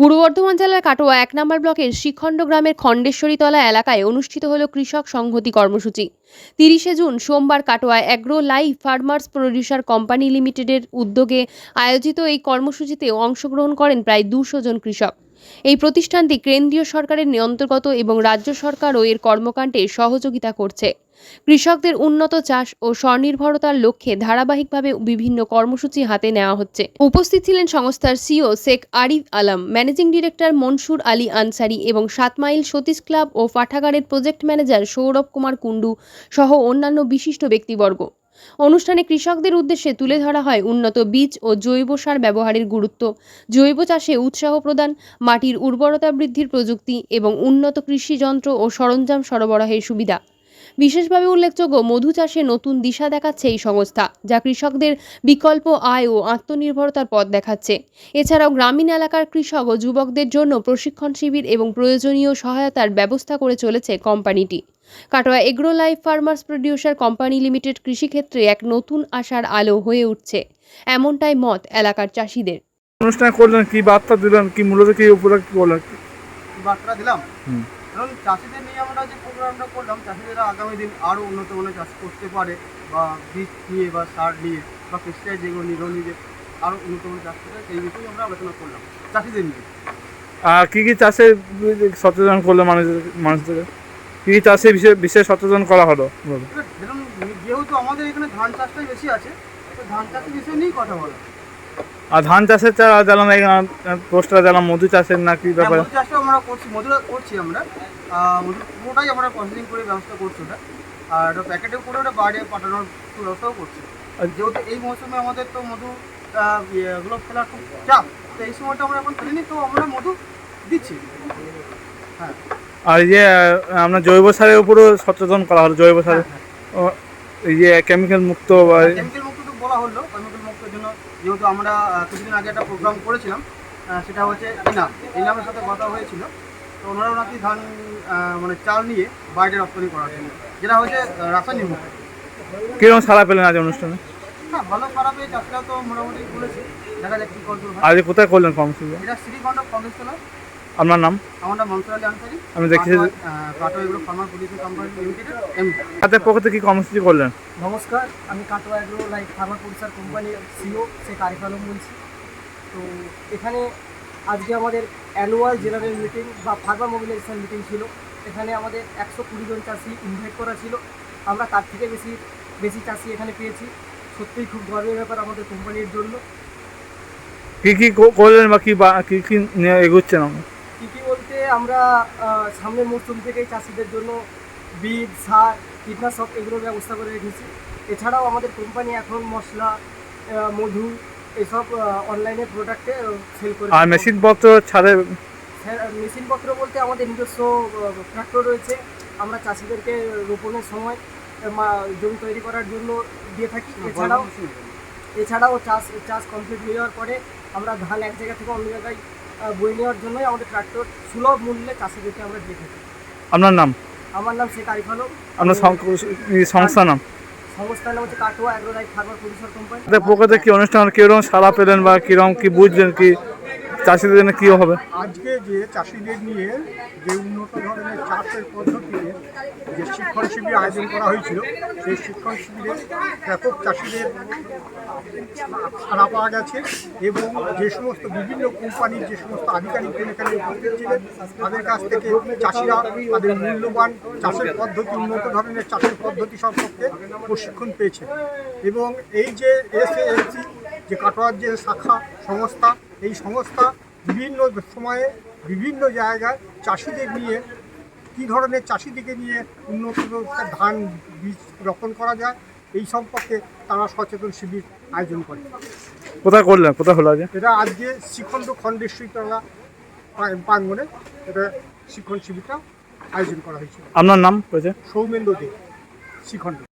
পূর্ব বর্ধমান জেলার কাটোয়া এক নম্বর ব্লকের শ্রীখণ্ড গ্রামের খণ্ডেশ্বরীতলা এলাকায় অনুষ্ঠিত হল কৃষক সংহতি কর্মসূচি। তিরিশে জুন সোমবার Katwa agro life farmers producer company লিমিটেডের উদ্যোগে আয়োজিত এই কর্মসূচিতে অংশগ্রহণ করেন প্রায় দুশো জন কৃষক। এই প্রতিষ্ঠানটি কেন্দ্রীয় সরকারের অন্তর্গত এবং রাজ্য সরকারও এর কর্মকাণ্ডে সহযোগিতা করছে। কৃষকদের উন্নত চাষ ও স্বনির্ভরতার লক্ষ্যে ধারাবাহিকভাবে বিভিন্ন কর্মসূচি হাতে নেওয়া হচ্ছে। উপস্থিত ছিলেন সংস্থার CEO Sheikh Arif Alam, managing director Mansur Ali Ansari এবং সাত মাইল সতীশ ক্লাব ও পাঠাগারের প্রজেক্ট ম্যানেজার সৌরভ কুমার কুণ্ডু সহ অন্যান্য বিশিষ্ট ব্যক্তিবর্গ। অনুষ্ঠানে কৃষকদের উদ্দেশ্যে তুলে ধরা হয় উন্নত বীজ ও জৈব সার ব্যবহারের গুরুত্ব। জৈব চাষে উৎসাহ প্রদান, মাটির উর্বরতা বৃদ্ধির প্রযুক্তি এবং উন্নত কৃষি যন্ত্র ও সরঞ্জাম সরবরাহের সুবিধা। বিশেষভাবে উল্লেখযোগ্য মধু চাষে নতুন দিশা দেখাচ্ছে এই সংস্থা যা কৃষকদের বিকল্প আয় ও আত্মনির্ভরতার পথ দেখাচ্ছে। এছাড়াও গ্রামীণ এলাকার কৃষক ও যুবকদের জন্য প্রশিক্ষণ শিবির এবং প্রয়োজনীয় সহায়তার ব্যবস্থা করে চলেছে কোম্পানিটি। Katwa agro life farmers producer company limited কৃষিক্ষেত্রে এক নতুন আশার আলো হয়ে উঠছে। এমনটাই মত এলাকার চাষিদের। অনুষ্ঠান করলেন কি বার্তা দিলেন কি মূলত কি উপলক্ষ করলেন বার্তা দিলাম? কারণ চাষিদের নিয়ে আমরা যে প্রোগ্রামটা করলাম চাষিদেরা আগামী দিন আরও উন্নত মানের চাষ করতে পারে বা বীজ নিয়ে বা সার নিয়ে বা পেস্টিসাইড যেগুলো নিয়ে নিয়ে আরও উন্নত মানের চাষ করতে সেই বিষয়ে আমরা আলোচনা করলাম। চাষিদের নিয়ে। আর কী কি চাষে সচেতন করল মানুষদের মানুষদের? কি কি চাষে বিশেষ বিশেষ সচেতন করা হলো? যেহেতু আমাদের এখানে ধান চাষটাই বেশি আছে তো ধান চাষের বিষয় নিয়েই কথা বলা। আর ধান চাষের চা জ্বালাম পোস্টার জ্বালাম মধু চাষের না কি হ্যাঁ, ব্যাপারে? মধু চাষটা আমরা করছি মধু করছি আমরা। মধু পুরোটাই আমরা প্রসেসিং করে ব্যবস্থা করছি ওটা। আর প্যাকেটে করে ওটা বাইরে পাঠানোর ব্যবস্থাও করছি। আর যেহেতু এই মৌসুমে আমাদের তো মধু ইয়ে, গুলো ফেলার খুব চাপ তো এই সময়টা আমরা এখন ফেলিনি তো আমরা মধু দিচ্ছি। হ্যাঁ। আর ইয়ে আপনার জৈব সারের উপরও সচেতন করা হলো জৈব সার হ্যাঁ, ও, এই যে কেমিক্যাল মুক্ত বা কেমিক্যাল মুক্ত তো বলা হলো কেমিক্যাল মুক্তের জন্য যেহেতু আমরা কিছুদিন আগে একটা প্রোগ্রাম করেছিলাম সেটা হচ্ছে ইনাম। ইনামের সাথে কথা হয়েছিল তো ওনারাও নাকি ধান মানে চাল নিয়ে বাইরে রপ্তানি করার জন্য যেটা হচ্ছে রাসায়নিক মুক্ত। কীরকম সারা পেলেন আজ অনুষ্ঠানে? হ্যাঁ ভালো খারাপ এই চাষিরা তো মোটামুটি করেছে দেখা যাক কী করতে আজ কোথায় করলেন কর্মসূচি? এটা শ্রীখণ্ড কলেজতলা আপনার নাম? আমার নাম মনসুর আলী আনসারি। আমি দেখছি কাটো এগুলো ফার্মার প্রডিউসার কোম্পানি লিমিটেড হাতের পক্ষে কি কর্মসূচি করলেন? নমস্কার আমি Katwa agro life farmer producer কোম্পানির সিও শেখ আরিফ আলম বলছি। তো এখানে আজকে আমাদের অ্যানুয়াল জেনারেল মিটিং বা ফার্মার মোবিলাইজেশন মিটিং ছিল। এখানে আমাদের একশো কুড়ি জন চাষি ইনভাইট করা ছিল। আমরা তার থেকে বেশি বেশি চাষি এখানে পেয়েছি। সত্যিই খুব গর্বের ব্যাপার আমাদের কোম্পানির জন্য। কি কি করলেন বা কি বা কি কি এগোচ্ছেন আমরা আমরা সামনের মরশুম থেকেই চাষিদের জন্য বীজ সার কীটনাশক এগুলোর ব্যবস্থা করে রেখেছি। এছাড়াও আমাদের কোম্পানি এখন মশলা মধু এসব অনলাইনে প্রোডাক্টে সেল করে আর মেশিনপত্র ছাড়ে মেশিনপত্র বলতে আমাদের নিজস্ব ট্রাক্টর রয়েছে। আমরা চাষিদেরকে রোপণের সময় জমি তৈরি করার জন্য দিয়ে থাকি। এছাড়াও এছাড়াও চাষ চাষ কমপ্লিট হয়ে যাওয়ার পরে আমরা ধান এক জায়গা থেকে অন্য জায়গায় বয়ে নেওয়ার জন্যই আমাদের ট্রাক্টর সুলভ মূল্যে চাষিদেরকে আমরা দিয়ে থাকি আপনার নাম? আমার নাম শেখ আরিফ আলম। আপনার সংস্থা নাম? সংস্থার নাম হচ্ছে Katwa agro life farmer producer company প্রকৃতি কি অনুষ্ঠান কীরকম সারা পেলেন বা কীরকম কি বুঝলেন কি? চাষিদের জন্য কি হবে? আজকে যে চাষিদের নিয়ে যে উন্নত ধরনের চাষের পদ্ধতিতে যে শিক্ষণ শিবির আয়োজন করা হয়েছিল, সেই শিক্ষণ শিবিরে ব্যাপক চাষিদের সাড়া পাওয়া গেছে এবং যে সমস্ত বিভিন্ন কোম্পানির যে সমস্ত আধিকারিকগণ এখানে উপস্থিত ছিলেন, তাদের কাছ থেকে চাষিরা তাদের মূল্যবান চাষের পদ্ধতি, উন্নত ধরনের চাষের পদ্ধতি সম্পর্কে প্রশিক্ষণ পেয়েছে। এবং এই যে এসএএসসি যে কাটোয়ার যে শাখা সংস্থা এই সংস্থা বিভিন্ন সময়ে বিভিন্ন জায়গায় চাষিদের নিয়ে কী ধরনের চাষিদিকে নিয়ে উন্নত ধান বীজ রোপণ করা যায় এই সম্পর্কে তারা সচেতন শিবির আয়োজন করে। কোথায় করলেন? কোথায় হলো আজ এটা আজকে শিখণ্ড খণ্ডেশ্বরীতলা প্রাঙ্গনে এটা শিক্ষণ শিবিরটা আয়োজন করা হয়েছিল। আপনার নাম হয়েছে? সৌমেন্দ্র দেব শিখণ্ড।